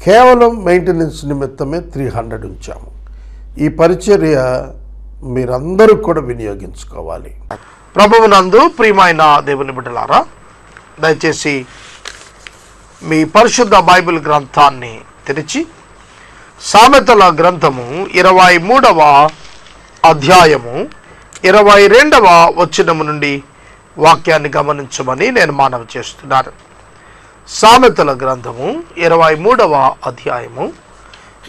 కేవలం మెయింటెనెన్స్ నిమిత్తమే three hundred ఉంచాము. ఈ పరిచర్య మీరందరూ కూడా వినియోగించుకోవాలి. ప్రభువునందు ప్రియమైన దేవుని బిడ్డలారా దయచేసి మీ పరిశుద్ధ బైబిల్ గ్రంథాన్ని తెరిచి సామెతల గ్రంథము ఇరవై మూడవ అధ్యాయము ఇరవై రెండవ వచనము నుండి వాక్యాన్ని గమనించమని నేను మానవ చేస్తున్నాను. సామెతల గ్రంథము ఇరవై మూడవ అధ్యాయము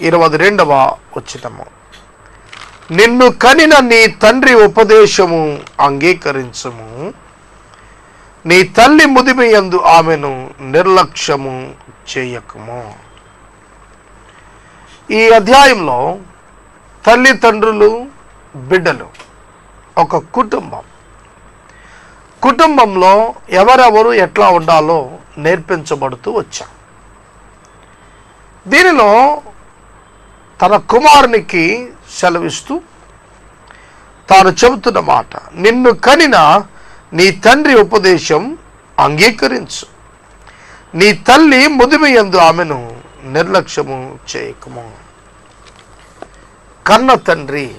ఇరవై రెండవ వచ్చినము నిన్ను కనిన నీ తండ్రి ఉపదేశము అంగీకరించము. నీ తల్లి ముదిమియందు ఆమెను నిర్లక్ష్యము చేయకము. ఈ అధ్యాయంలో తల్లిదండ్రులు బిడ్డలు ఒక కుటుంబం. కుటుంబంలో ఎవరెవరు ఎట్లా ఉండాలో నేర్పించబడుతూ వచ్చాం. దీనిలో తన కుమారునికి సెలవిస్తూ తాను చెబుతున్న మాట నిన్ను కనిన నీ తండ్రి ఉపదేశం అంగీకరించు. నీ తల్లి ముదిమియందు ఆమెను నిర్లక్ష్యము చేయకము. కన్న తండ్రి.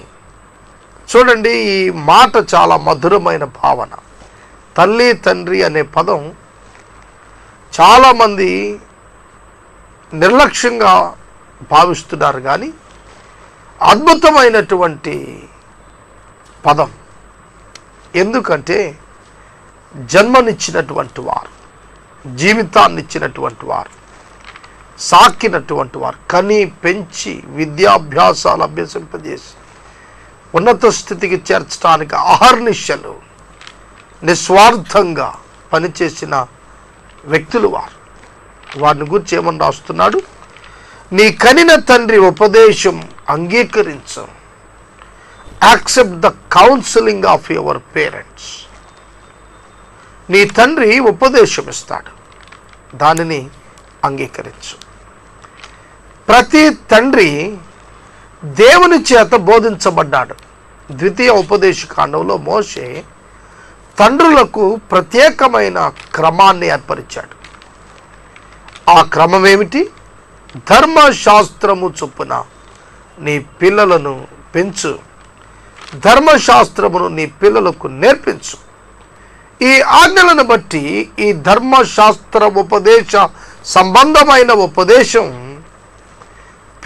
చూడండి ఈ మాట చాలా మధురమైన భావన. తల్లి తండ్రి అనే పదం చాలామంది నిర్లక్ష్యంగా భావిస్తున్నారు కానీ అద్భుతమైనటువంటి పదం. ఎందుకంటే జన్మనిచ్చినటువంటి వారు జీవితాన్ని ఇచ్చినటువంటి వారు సాకినటువంటి వారు కని పెంచి విద్యాభ్యాసాలు అభ్యసింపజేసి ఉన్నత స్థితికి చేర్చడానికి అహర్నిశలు నిస్వార్థంగా పనిచేసిన వ్యక్తులు వారు. వారిని గురించి ఏమని రాస్తున్నాడు? నీ కనిన తండ్రి ఉపదేశం అంగీకరించు. Accept the counselling of your parents. నీ తండ్రి ఉపదేశం ఇస్తాడు. దానిని అంగీకరించు. ప్రతి తండ్రి దేవుని చేత బోధించబడ్డాడు. ద్వితీయ ఉపదేశ కాండంలో మోషే తండ్రులకు ప్రత్యేకమైన క్రమాన్ని ఏర్పరిచాడు. ఆ క్రమం ఏమిటి ధర్మశాస్త్రము చొప్పున నీ పిల్లలను పెంచు. ధర్మశాస్త్రమును నీ పిల్లలకు నేర్పించు. ఈ ఆజ్ఞలను బట్టి ఈ ధర్మశాస్త్ర ఉపదేశ సంబంధమైన ఉపదేశం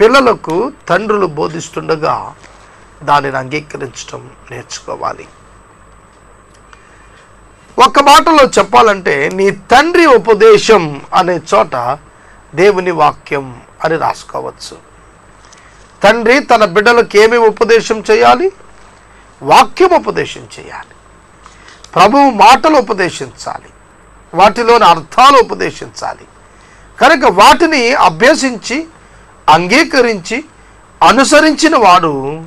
పిల్లలకు తండ్రులు బోధిస్తుండగా దానిని అంగీకరించడం నేర్చుకోవాలి. ఒక మాటలో చెప్పాలంటే నీ తండ్రి ఉపదేశం అనే చోట దేవుని వాక్యం అని రాసుకోవచ్చు. తండ్రి తన బిడ్డలకు ఏమి ఉపదేశం చేయాలి? వాక్యం ఉపదేశం చేయాలి. ప్రభువు మాటలు ఉపదేశించాలి. వాటిలోని అర్థాలు ఉపదేశించాలి. కనుక వాటిని అభ్యసించి అంగీకరించి అనుసరించిన వాడు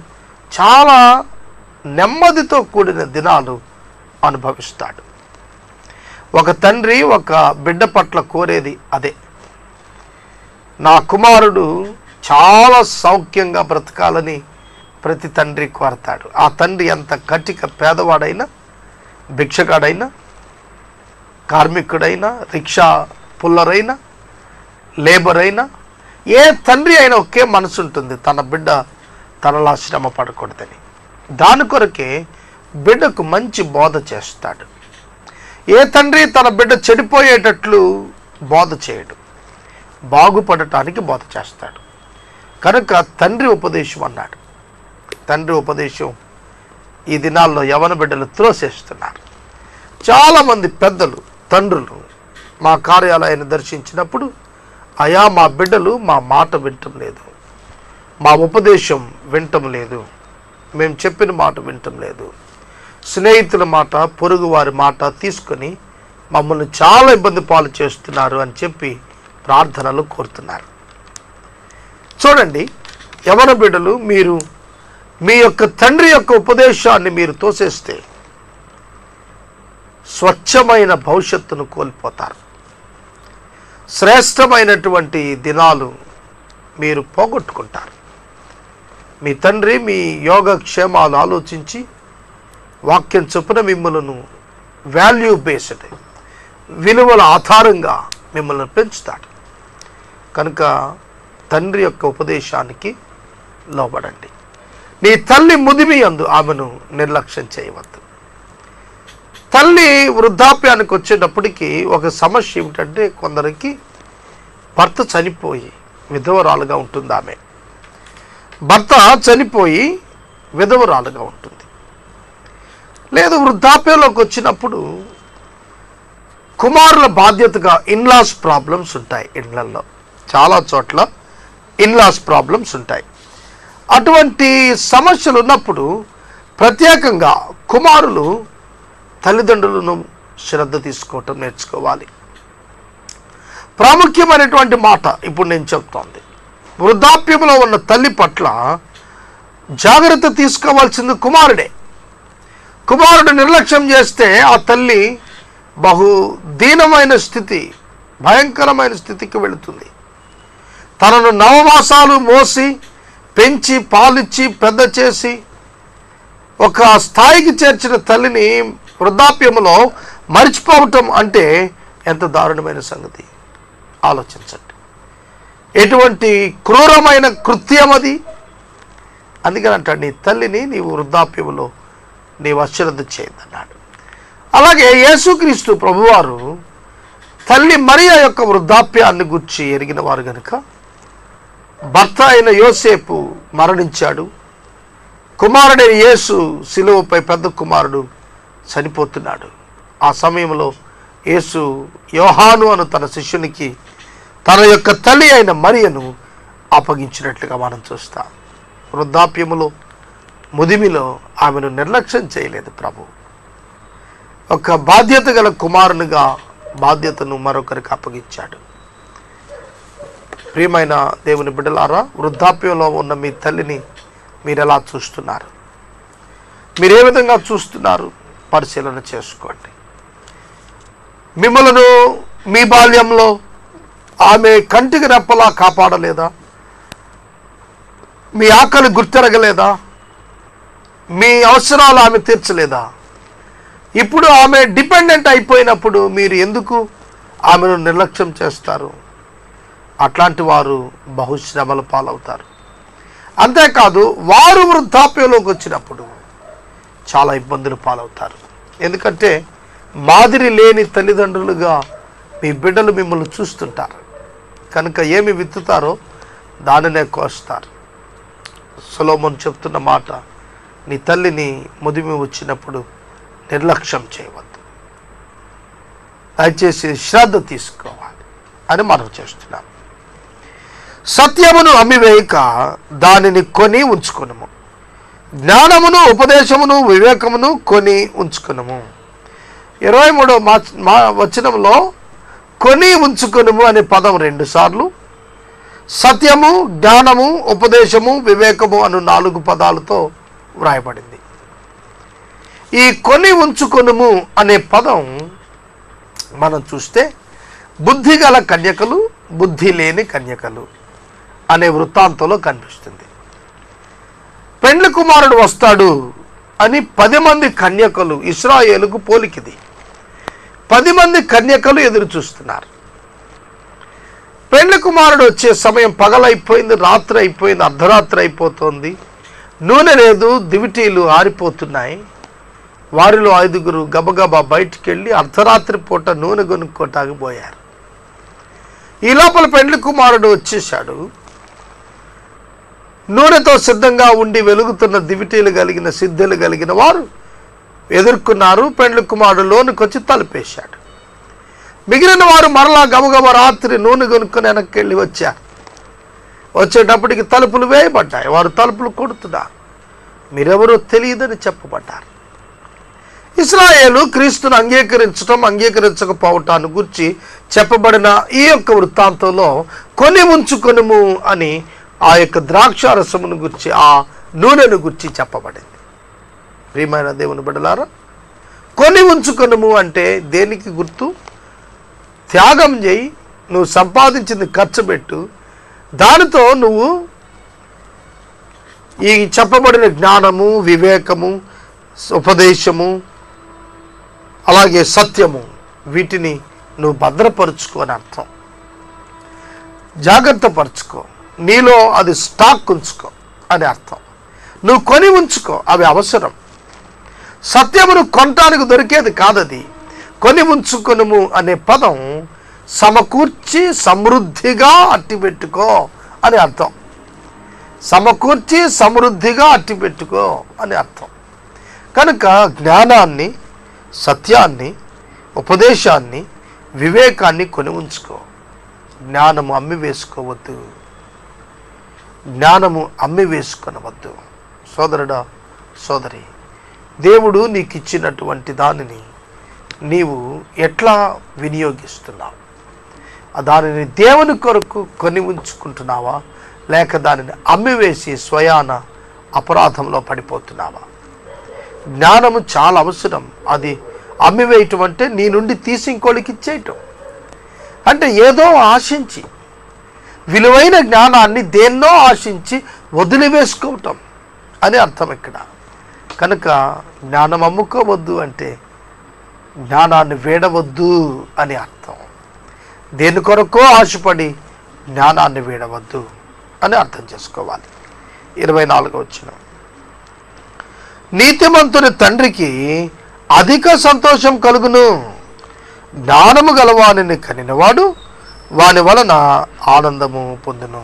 చాలా నెమ్మదితో కూడిన దినాలు అనుభవిస్తాడు. ఒక తండ్రి ఒక బిడ్డ పట్ల కోరేది అదే. నా కుమారుడు చాలా సౌఖ్యంగా బ్రతకాలని ప్రతి తండ్రి కోరతాడు. ఆ తండ్రి ఎంత కటిక పేదవాడైనా భిక్షగాడైనా కార్మికుడైనా రిక్షా పుల్లరైనా లేబర్ అయినా ఏ తండ్రి అయినా ఒకే మనసు ఉంటుంది. తన బిడ్డ తనలా శ్రమ పడకూడదని. దాని కొరకే బిడ్డకు మంచి బోధ చేస్తాడు. ఏ తండ్రి తన బిడ్డ చెడిపోయేటట్లు బోధ చేయడు. బాగుపడటానికి బోధ చేస్తాడు. కనుక తండ్రి ఉపదేశం అన్నాడు. తండ్రి ఉపదేశం ఈ దినాల్లో యవన బిడ్డలు త్రోసేస్తున్నారు. చాలామంది పెద్దలు తండ్రులు మా కార్యాలయాన్ని దర్శించినప్పుడు అయా మా బిడ్డలు మా మాట వింటం లేదు. మా ఉపదేశం వింటం లేదు. మేము చెప్పిన మాట వింటం లేదు. స్నేహితుల మాట పొరుగు వారి మాట తీసుకొని మమ్మల్ని చాలా ఇబ్బంది పాలు చేస్తున్నారు అని చెప్పి ప్రార్థనలు కోరుతున్నారు. చూడండి యవన బిడ్డలు మీరు మీ యొక్క తండ్రి యొక్క ఉపదేశాన్ని మీరు తోసేస్తే స్వచ్ఛమైన భవిష్యత్తును కోల్పోతారు. శ్రేష్టమైనటువంటి దినాలు మీరు పోగొట్టుకుంటారు. మీ తండ్రి మీ యోగక్షేమాలు ఆలోచించి వాక్యం చొప్పున మిమ్మలను వాల్యూ బేస్డ్ విలువల ఆధారంగా మిమ్మల్ని పెంచుతాడు. కనుక తండ్రి యొక్క ఉపదేశానికి లోబడండి. నీ తల్లి ముదిమి అందు ఆమెను నిర్లక్ష్యం చేయవద్దు. తల్లి వృద్ధాప్యానికి వచ్చేటప్పటికి ఒక సమస్య ఏమిటంటే కొందరికి భర్త చనిపోయి విధవరాలుగా ఉంటుంది ఆమె భర్త చనిపోయి విధవరాలుగా ఉంటుంది. లేదు వృద్ధాప్యంలోకి వచ్చినప్పుడు కుమారుల బాధ్యతగా ఇన్లాస్ ప్రాబ్లమ్స్ ఉంటాయి ఇండ్లల్లో చాలా చోట్ల ఇన్లాస్ ప్రాబ్లమ్స్ ఉంటాయి. అటువంటి సమస్యలు ఉన్నప్పుడు ప్రత్యేకంగా కుమారులు తల్లిదండ్రులను శ్రద్ధ తీసుకోవటం నేర్చుకోవాలి. ప్రాముఖ్యమైనటువంటి మాట ఇప్పుడు నేను చెప్తోంది. వృద్ధాప్యంలో ఉన్న తల్లి పట్ల జాగ్రత్త తీసుకోవాల్సింది కుమారుడే. కుమారుడు నిర్లక్ష్యం చేస్తే ఆ తల్లి బహు దీనమైన స్థితి భయంకరమైన స్థితికి వెళుతుంది. తనను నవమాసాలు మోసి పెంచి పాలిచ్చి పెద్ద చేసి ఒక స్థాయికి చేర్చిన తల్లిని వృద్ధాప్యములో మరిచిపోవటం అంటే ఎంత దారుణమైన సంగతి? ఆలోచించండి. ఎటువంటి క్రూరమైన కృత్యం అది? అందుకని అంటాడు నీ తల్లిని నీవు వృద్ధాప్యములో నీవు అశ్రద్ధ చేయదన్నాడు అలాగే యేసుక్రీస్తు ప్రభువారు తల్లి మరియా యొక్క వృద్ధాప్యాన్ని గుర్చి ఎరిగిన వారు గనుక భర్త అయిన యోసేపు మరణించాడు. కుమారుడైన యేసు శిలువపై పెద్ద కుమారుడు చనిపోతున్నాడు. ఆ సమయంలో యేసు యోహాను అను తన శిష్యునికి తన యొక్క తల్లి అయిన మరియను అప్పగించినట్లుగా మనం చూస్తాం. వృద్ధాప్యములో ముదిమిలో ఆమెను నిర్లక్ష్యం చేయలేదు ప్రభు. ఒక బాధ్యత గల కుమారునిగా బాధ్యతను మరొకరికి అప్పగించాడు. ప్రియమైన దేవుని బిడ్డలారా వృద్ధాప్యంలో ఉన్న మీ తల్లిని మీరు ఎలా చూస్తున్నారు? మీరు ఏ విధంగా చూస్తున్నారు? పరిశీలన చేసుకోండి. మిమ్మలను మీ బాల్యంలో ఆమె కంటికి రెప్పలా కాపాడలేదా? మీ ఆకలి గుర్తెరగలేదా? మీ అవసరాలు ఆమె తీర్చలేదా? ఇప్పుడు ఆమె డిపెండెంట్ అయిపోయినప్పుడు మీరు ఎందుకు ఆమెను నిర్లక్ష్యం చేస్తారు? అట్లాంటి వారు బహుశ్రమల పాలవుతారు. అంతేకాదు వారు వృద్ధాప్యంలోకి వచ్చినప్పుడు చాలా ఇబ్బందులు పాలవుతారు. ఎందుకంటే మాదిరి లేని తల్లిదండ్రులుగా మీ బిడ్డలు మిమ్మల్ని చూస్తుంటారు. కనుక ఏమి విత్తుతారో దానినే కోస్తారు. సులోమన్ చెప్తున్న మాట నీ తల్లిని ముదిమి వచ్చినప్పుడు నిర్లక్ష్యం చేయవద్దు. దయచేసి శ్రద్ధ తీసుకోవాలి అని మనం చేస్తున్నాం. సత్యమును అమ్మివేయక దానిని కొని ఉంచుకునము. జ్ఞానమును ఉపదేశమును వివేకమును కొని ఉంచుకునము. ఇరవై మూడో మా మా వచనంలో కొని ఉంచుకునుము అనే పదం రెండు సార్లు. సత్యము జ్ఞానము ఉపదేశము వివేకము అను నాలుగు పదాలతో వ్రాయబడింది. ఈ కొని ఉంచుకొనుము అనే పదం మనం చూస్తే బుద్ధి గల కన్యకలు బుద్ధి లేని కన్యకలు అనే వృత్తాంతంలో కనిపిస్తుంది. పెండ్లి కుమారుడు వస్తాడు అని పది మంది కన్యకలు ఇస్రాయేలుకు పోలికిది. పది మంది కన్యకలు ఎదురు చూస్తున్నారు. పెండ్లి కుమారుడు వచ్చే సమయం పగలైపోయింది రాత్రి అయిపోయింది అర్ధరాత్రి అయిపోతుంది. నూనె లేదు దివిటీలు ఆరిపోతున్నాయి. వారిలో ఐదుగురు గబగబా బయటికెళ్ళి అర్ధరాత్రి పూట నూనె కొనుక్కోటానికి పోయారు. ఈ లోపల పెండ్లి కుమారుడు వచ్చేశాడు. నూనెతో సిద్ధంగా ఉండి వెలుగుతున్న దివిటీలు కలిగిన సిద్ధులు కలిగిన వారు ఎదుర్కొన్నారు. పెండ్లి కుమారుడు లోనుకొచ్చి తలపేశాడు తలుపేశాడు. మిగిలిన వారు మరలా గబగబ రాత్రి నూనె కొనుక్కొని వెనక్కి వెళ్ళి వచ్చారు. వచ్చేటప్పటికి తలుపులు వేయబడ్డాయి. వారు తలుపులు కొడుతున్నారు. మీరెవరో తెలియదని చెప్పబడ్డారు. ఇస్రాయేలు క్రీస్తును అంగీకరించటం అంగీకరించకపోవటాన్ని గురించి చెప్పబడిన ఈ యొక్క వృత్తాంతంలో కొని ఉంచుకొనుము అని ఆ యొక్క ద్రాక్షారసమును గురించి ఆ నూనెను గురించి చెప్పబడింది. ప్రియమైన దేవుని బిడలారా కొని ఉంచుకొనుము అంటే దేనికి గుర్తు? త్యాగం చేయి నువ్వు సంపాదించింది ఖర్చు పెట్టు దానితో నువ్వు ఈ చెప్పబడిన జ్ఞానము వివేకము ఉపదేశము అలాగే సత్యము వీటిని నువ్వు భద్రపరుచుకో అని అర్థం. జాగ్రత్త పరుచుకో. నీలో అది స్టాక్ ఉంచుకో అని అర్థం. నువ్వు కొని ఉంచుకో అవి అవసరం. సత్యమును కొనటానికి దొరికేది కాదది. కొని ఉంచుకొనుము అనే పదం సమకూర్చి సమృద్ధిగా అట్టిపెట్టుకో అని అర్థం. సమకూర్చి సమృద్ధిగా అట్టిపెట్టుకో అని అర్థం. కనుక జ్ఞానాన్ని సత్యాన్ని ఉపదేశాన్ని వివేకాన్ని కొని ఉంచుకో. జ్ఞానము అమ్మి వేసుకోవద్దు. జ్ఞానము అమ్మి వేసుకొనవద్దు. సోదరుడా సోదరి దేవుడు నీకు ఇచ్చినటువంటి దానిని నీవు ఎట్లా వినియోగిస్తున్నావు? దానిని దేవుని కొరకు కొని ఉంచుకుంటున్నావా? లేక దానిని అమ్మివేసి స్వయాన అపరాధంలో పడిపోతున్నావా? జ్ఞానము చాలా అవసరం. అది అమ్మివేయటం అంటే నీ నుండి తీసి ఇంకోళ్ళకి ఇచ్చేయటం. అంటే ఏదో ఆశించి విలువైన జ్ఞానాన్ని దేన్నో ఆశించి వదిలివేసుకోవటం అని అర్థం ఇక్కడ. కనుక జ్ఞానం అమ్ముకోవద్దు అంటే జ్ఞానాన్ని వేడవద్దు అని అర్థం. దేని కొరకో ఆశపడి జ్ఞానాన్ని వీడవద్దు అని అర్థం చేసుకోవాలి. ఇరవై నాలుగు వచ్చిన నీతిమంతుని తండ్రికి అధిక సంతోషం కలుగును. జ్ఞానము గలవానిని కనినవాడు వాని వలన ఆనందము పొందును.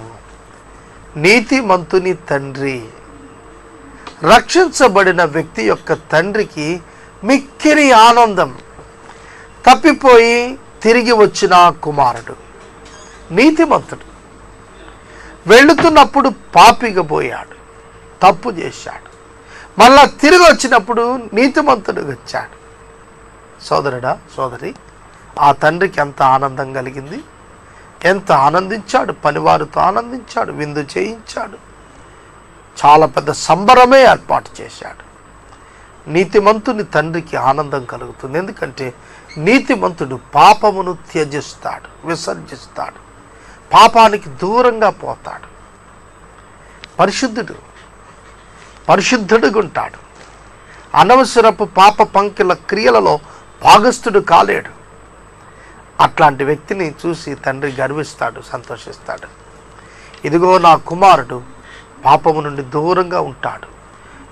నీతిమంతుని తండ్రి. రక్షించబడిన వ్యక్తి యొక్క తండ్రికి మిక్కిరి ఆనందం. తప్పిపోయి తిరిగి వచ్చిన కుమారుడు నీతిమంతుడు. వెళుతున్నప్పుడు పాపిగా పోయాడు తప్పు చేశాడు. మళ్ళా తిరిగి వచ్చినప్పుడు నీతిమంతుడు వచ్చాడు. సోదరుడా సోదరి ఆ తండ్రికి ఎంత ఆనందం కలిగింది? ఎంత ఆనందించాడు? పనివారితో ఆనందించాడు విందు చేయించాడు. చాలా పెద్ద సంబరమే ఏర్పాటు చేశాడు. నీతిమంతుని తండ్రికి ఆనందం కలుగుతుంది. ఎందుకంటే నీతిమంతుడు పాపమును త్యజిస్తాడు విసర్జిస్తాడు. పాపానికి దూరంగా పోతాడు. పరిశుద్ధుడు పరిశుద్ధుడుగుంటాడు. అనవసరపు పాప పంకిల క్రియలలో భాగస్థుడు కాలేడు. అట్లాంటి వ్యక్తిని చూసి తండ్రి గర్విస్తాడు సంతోషిస్తాడు. ఇదిగో నా కుమారుడు పాపము నుండి దూరంగా ఉంటాడు.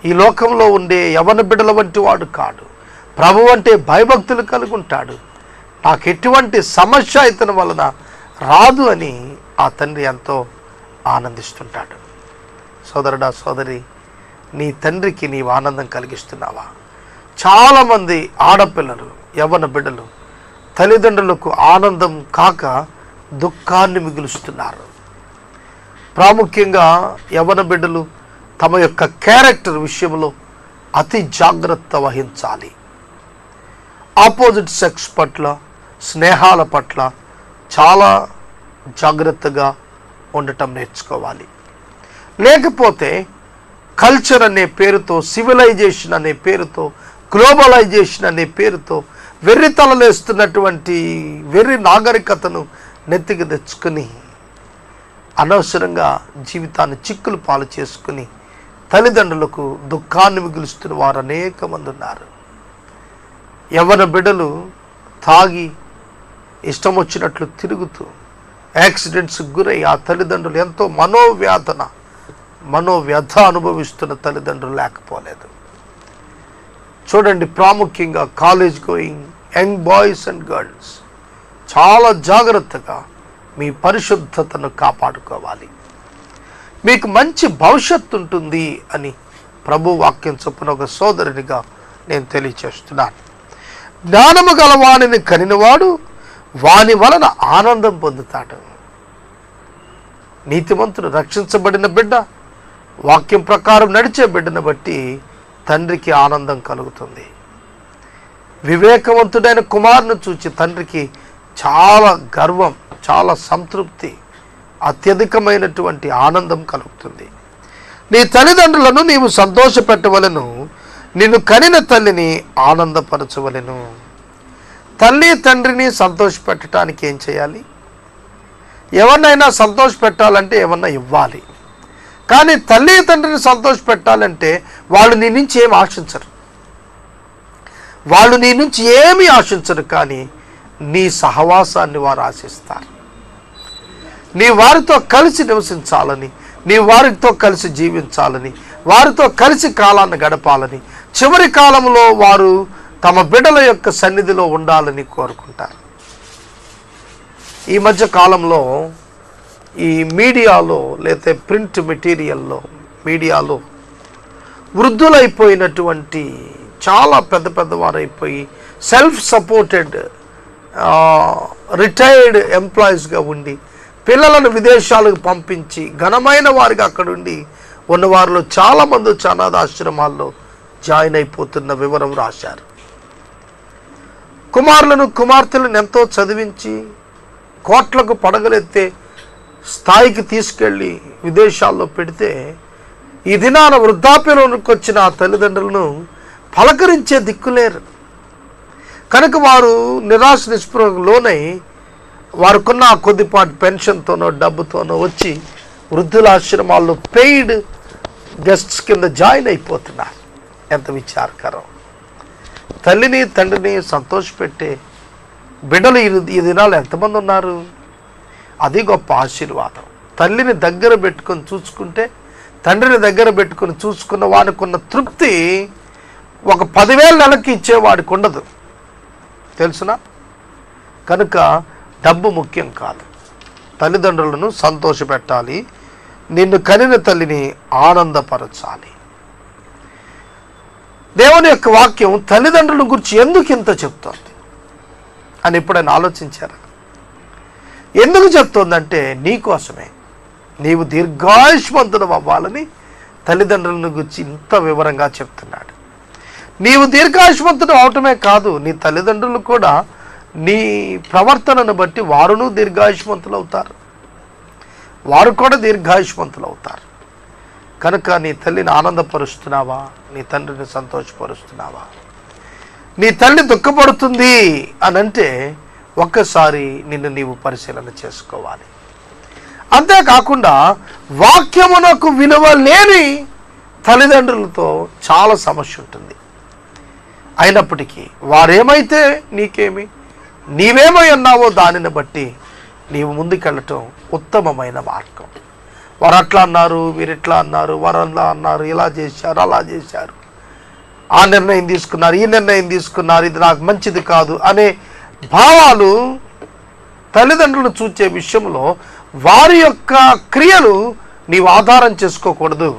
ఈ లోకంలో ఉండే యవన బిడల వంటి వాడు కాడు. ప్రభు అంటే భయభక్తులు కలిగి ఉంటాడు నాకు ఎటువంటి సమస్య ఇతని వలన రాదు అని ఆ తండ్రి ఎంతో ఆనందిస్తుంటాడు. సోదరుడా సోదరి నీ తండ్రికి నీవు ఆనందం కలిగిస్తున్నావా? చాలామంది ఆడపిల్లలు యవ్వన బిడ్డలు తల్లిదండ్రులకు ఆనందం కాక దుఃఖాన్ని మిగులుస్తున్నారు. ప్రాముఖ్యంగా యవ్వన బిడ్డలు తమ యొక్క క్యారెక్టర్ విషయంలో అతి జాగ్రత్త వహించాలి. ఆపోజిట్ సెక్స్ పట్ల స్నేహాల పట్ల చాలా జాగ్రత్తగా ఉండటం నేర్చుకోవాలి. లేకపోతే కల్చర్ అనే పేరుతో సివిలైజేషన్ అనే పేరుతో గ్లోబలైజేషన్ అనే పేరుతో వెర్రి తలలేస్తున్నటువంటి వెర్రి నాగరికతను నెత్తికి తెచ్చుకుని అనవసరంగా జీవితాన్ని చిక్కులు పాలు చేసుకుని తల్లిదండ్రులకు దుఃఖాన్ని మిగులుస్తున్న వారు అనేక మంది ఉన్నారు. యవ్వన బిడ్డలు తాగి ఇష్టం వచ్చినట్లు తిరుగుతూ యాక్సిడెంట్స్ గురై ఆ తల్లిదండ్రులు ఎంతో మనోవ్యాధన మనోవ్యధ అనుభవిస్తున్న తల్లిదండ్రులు లేకపోలేదు. చూడండి ప్రాముఖ్యంగా college going young boys and girls చాలా జాగ్రత్తగా మీ పరిశుద్ధతను కాపాడుకోవాలి. మీకు మంచి భవిష్యత్తు ఉంటుంది అని ప్రభు వాక్యం చొప్పున ఒక సోదరునిగా నేను తెలియచేస్తున్నాను. జ్ఞానము గలవాణిని కనినవాడు వాని వలన ఆనందం పొందుతాడు. నీతిమంతుడు రక్షించబడిన బిడ్డ వాక్యం ప్రకారం నడిచే బిడ్డను బట్టి తండ్రికి ఆనందం కలుగుతుంది. వివేకవంతుడైన కుమారుని చూచి తండ్రికి చాలా గర్వం చాలా సంతృప్తి అత్యధికమైనటువంటి ఆనందం కలుగుతుంది. నీ తల్లిదండ్రులను నీవు సంతోషపెట్టవలను నిన్ను కనిన తల్లిని ఆనందపరచవలెను. తల్లి తండ్రిని సంతోషపెట్టడానికి ఏం చేయాలి? ఎవరినైనా సంతోష పెట్టాలంటే ఏమన్నా ఇవ్వాలి. కానీ తల్లి తండ్రిని సంతోష పెట్టాలంటే వాళ్ళు నీ నుంచి ఏమి ఆశించరు. వాళ్ళు నీ నుంచి ఏమి ఆశించరు కానీ నీ సహవాసాన్ని వారు ఆశిస్తారు. నీ వారితో కలిసి నివసించాలని నీ వారితో కలిసి జీవించాలని వారితో కలిసి కాలాన్ని గడపాలని చివరి కాలంలో వారు తమ బిడ్డల యొక్క సన్నిధిలో ఉండాలని కోరుకుంటారు. ఈ మధ్య కాలంలో ఈ మీడియాలో లేతే ప్రింట్ మెటీరియల్లో మీడియాలో వృద్ధులైపోయినటువంటి చాలా పెద్ద పెద్దవారు అయిపోయి సెల్ఫ్ సపోర్టెడ్ రిటైర్డ్ ఎంప్లాయీస్గా ఉండి పిల్లలను విదేశాలకు పంపించి ఘనమైన వారిగా అక్కడుండి ఉన్నవారిలో చాలామంది అనాథాశ్రమాల్లో జాయిన్ అయిపోతున్న వివరం రాశారు. కుమారులను కుమార్తెలను ఎంతో చదివించి కోట్లకు పడగలెత్తే స్థాయికి తీసుకెళ్ళి విదేశాల్లో పెడితే ఈ దినాన వృద్ధాప్యంలోకి వచ్చిన ఆ తల్లిదండ్రులను పలకరించే దిక్కులేరు కనుక వారు నిరాశ నిస్పృహకు లోనై వారికున్న కొద్దిపాటి పెన్షన్తోనో డబ్బుతోనో వచ్చి వృద్ధుల ఆశ్రమాల్లో పెయిడ్ గెస్ట్స్ కింద జాయిన్ అయిపోతున్నారు. ఎంత విచారకరం. తల్లిని తండ్రిని సంతోషపెట్టే బిడ్డలు ఈ దినాలు ఎంతమంది ఉన్నారు? అది గొప్ప ఆశీర్వాదం. తల్లిని దగ్గర పెట్టుకొని చూసుకుంటే తండ్రిని దగ్గర పెట్టుకొని చూసుకున్న వాడికున్న తృప్తి ఒక పదివేల నెలకి ఇచ్చేవాడికి ఉండదు. తెలుసునా? కనుక డబ్బు ముఖ్యం కాదు. తల్లిదండ్రులను సంతోషపెట్టాలి. నిన్ను కనిన తల్లిని ఆనందపరచాలి. దేవుని యొక్క వాక్యం తల్లిదండ్రుల గురించి ఎందుకు ఇంత చెప్తోంది? అని ఎప్పుడైనా ఆలోచించారా? ఎందుకు చెప్తోందంటే నీకోసమే నీవు దీర్ఘాయుష్మంతుడు అవ్వాలని తల్లిదండ్రులను గురించి ఇంత వివరంగా చెప్తున్నాడు. నీవు దీర్ఘాయుష్మంతుడు అవటమే కాదు నీ తల్లిదండ్రులు కూడా నీ ప్రవర్తనను బట్టి వారును దీర్ఘాయుష్మంతులు అవుతారు వారు కూడా దీర్ఘాయుష్మంతులు అవుతారు కనుక నీ తల్లిని ఆనందపరుస్తున్నావా? నీ తండ్రిని సంతోషపరుస్తున్నావా? నీ తల్లి దుఃఖపడుతుంది అని అంటే ఒక్కసారి నిన్ను నీవు పరిశీలన చేసుకోవాలి. అంతేకాకుండా వాక్యమునకు విలువ లేని తల్లిదండ్రులతో చాలా సమస్య ఉంటుంది. అయినప్పటికీ వారేమైతే నీకేమి నీవేమై అన్నావో దానిని బట్టి నీవు ముందుకెళ్ళటం ఉత్తమమైన మార్గం. వారు అట్లా అన్నారు వీరు ఇట్లా అన్నారు వారు అలా అన్నారు ఇలా చేశారు అలా చేశారు. ఆ నిర్ణయం తీసుకున్నారు ఈ నిర్ణయం తీసుకున్నారు ఇది నాకు మంచిది కాదు అనే భావాలు తల్లిదండ్రులను చూచే విషయంలో వారి యొక్క క్రియలు నీవు ఆధారం చేసుకోకూడదు.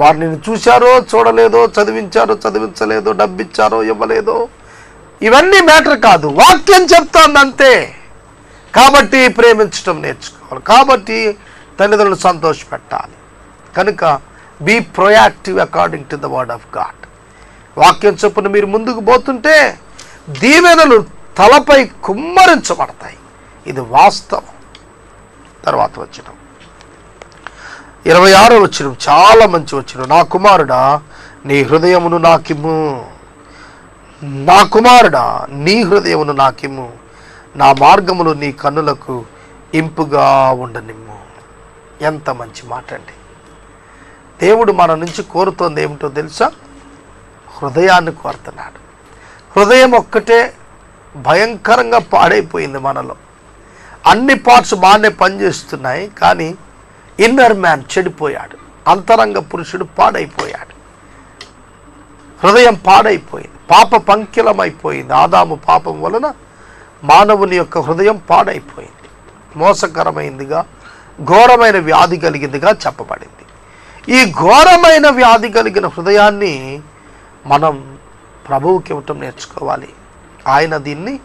వారు నిన్ను చూశారో చూడలేదో చదివించారో చదివించలేదో డబ్బిచ్చారో ఇవ్వలేదో ఇవన్నీ మ్యాటర్ కాదు. వాక్యం చెప్తాందంతే. కాబట్టి ప్రేమించడం నేర్చుకోవాలి. కాబట్టి తల్లిదండ్రులు సంతోషపెట్టాలి. కనుక be proactive according to the word of God వాక్యం చొప్పున మీరు ముందుకు పోతుంటే దీవెనలు తలపై కుమ్మరించబడతాయి. ఇది వాస్తవం. తర్వాత వచ్చిన ఇరవై ఆరో వచ్చిన చాలా మంచి వచ్చిన నా కుమారుడా నీ హృదయమును నాకిమ్ము. నా కుమారుడా నీ హృదయమును నాకిమ్ము. నా మార్గములు నీ కన్నులకు ఇంపుగా ఉండనిమ్ము. ఎంత మంచి మాట అండి. దేవుడు మన నుంచి కోరుతోంది ఏమిటో తెలుసా? హృదయాన్ని కోరుతున్నాడు. హృదయం ఒక్కటే భయంకరంగా పాడైపోయింది మనలో. అన్ని పార్ట్స్ బాగానే పనిచేస్తున్నాయి కానీ ఇన్నర్ మ్యాన్ చెడిపోయాడు. అంతరంగ పురుషుడు పాడైపోయాడు. హృదయం పాడైపోయింది. పాప పంకిలమైపోయింది. ఆదాము పాపం వలన మానవుని యొక్క హృదయం పాడైపోయింది. మోసకరమైందిగా ఘోరమైన వ్యాధి కలిగిందిగా చెప్పబడింది. ఈ ఘోరమైన వ్యాధి కలిగిన హృదయాన్ని మనం ప్రభువుకి ఇవ్వటం నేర్చుకోవాలి. ఆయన దీన్ని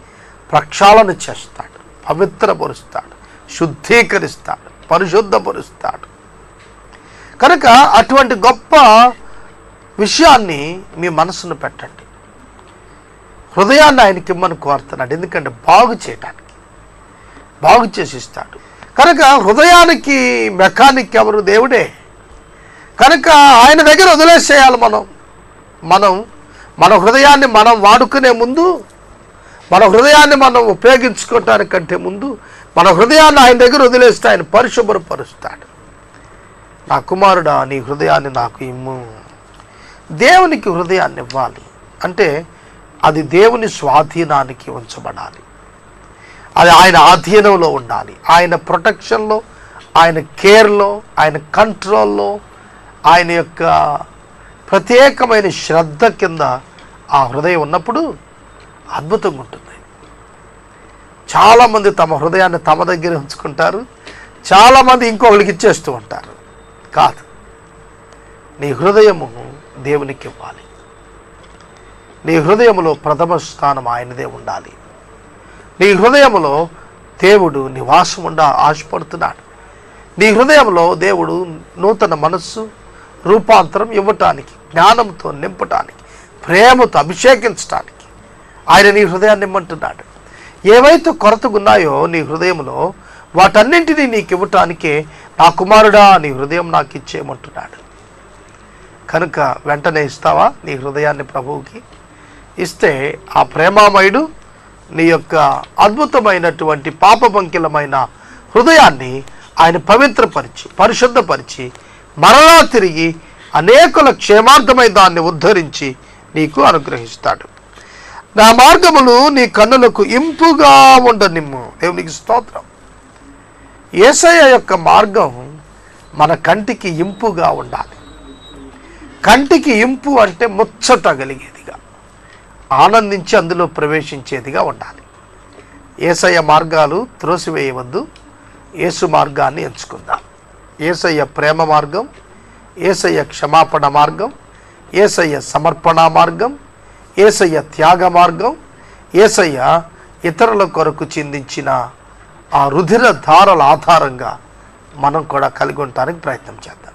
ప్రక్షాళన చేస్తాడు పవిత్రపరుస్తాడు శుద్ధీకరిస్తాడు పరిశుద్ధపరుస్తాడు. కనుక అటువంటి గొప్ప విషయాన్ని మీ మనసును పెట్టండి. హృదయాన్ని ఆయనకి ఇమ్మని కోరుతున్నాడు. ఎందుకంటే బాగు చేయడానికి బాగు చేసి ఇస్తాడు. కనుక హృదయానికి మెకానిక్ ఎవరు దేవుడే? కనుక ఆయన దగ్గర వదిలేసేయాలి మనం. మనం మన హృదయాన్ని మనం వాడుకునే ముందు మన హృదయాన్ని మనం ఉపయోగించుకోవటానికంటే ముందు మన హృదయాన్ని ఆయన దగ్గర వదిలేస్తే ఆయన పరిశుభ్రపరుస్తాడు. నా కుమారుడా నీ హృదయాన్ని నాకు ఇమ్ము. దేవునికి హృదయాన్ని ఇవ్వాలి. అంటే అది దేవుని స్వాధీనానికి ఉంచబడాలి. అది ఆయన ఆధీనంలో ఉండాలి. ఆయన ప్రొటెక్షన్లో ఆయన కేర్లో ఆయన కంట్రోల్లో ఆయన యొక్క ప్రత్యేకమైన శ్రద్ధ కింద ఆ హృదయం ఉన్నప్పుడు అద్భుతంగా ఉంటుంది. చాలామంది తమ హృదయాన్ని తమ దగ్గర ఉంచుకుంటారు. చాలామంది ఇంకొకరికి ఇచ్చేస్తూ ఉంటారు. కాదు. నీ హృదయము దేవునికి ఇవ్వాలి. నీ హృదయంలో ప్రథమ స్థానం ఆయనదే ఉండాలి. నీ హృదయములో దేవుడు నివాసం ఆశపడుతున్నాడు. నీ హృదయంలో దేవుడు నూతన మనస్సు రూపాంతరం ఇవ్వటానికి జ్ఞానంతో నింపటానికి ప్రేమతో అభిషేకించటానికి ఆయన నీ హృదయాన్ని ఇమ్మంటున్నాడు ఏవైతే కొరతగున్నాయో నీ హృదయంలో వాటన్నింటినీ నీకు ఇవ్వటానికే నా కుమారుడా నీ హృదయం నాకు ఇచ్చేయమంటున్నాడు. కనుక వెంటనే ఇస్తావా నీ హృదయాన్ని ప్రభువుకి? ఇస్తే ఆ ప్రేమామయుడు నీ యొక్క అద్భుతమైనటువంటి పాపపంకిలమైన హృదయాన్ని ఆయన పవిత్రపరిచి పరిశుద్ధపరిచి మరలా తిరిగి అనేకుల క్షేమార్థమై దాన్ని ఉద్ధరించి నీకు అనుగ్రహిస్తాడు. నా మార్గములు నీ కన్నులకు ఇంపుగా ఉండనిమ్ము. దేవునికి స్తోత్రం. ఏసయ్య యొక్క మార్గం మన కంటికి ఇంపుగా ఉండాలి. కంటికి ఇంపు అంటే ముచ్చట కలిగేది. ఆనందించి అందులో ప్రవేశించేదిగా ఉండాలి. ఏసయ్య మార్గాలు త్రోసివేయవద్దు. యేసు మార్గాన్ని ఎంచుకుందాం. ఏసయ్య ప్రేమ మార్గం ఏసయ్య క్షమాపణ మార్గం ఏసయ్య సమర్పణ మార్గం ఏసయ్య త్యాగ మార్గం ఏసయ్య ఇతరుల కొరకు చిందించిన ఆ రుధిర ధారల ఆధారంగా మనం కూడా కలిగి ఉండటానికి ప్రయత్నం చేద్దాం.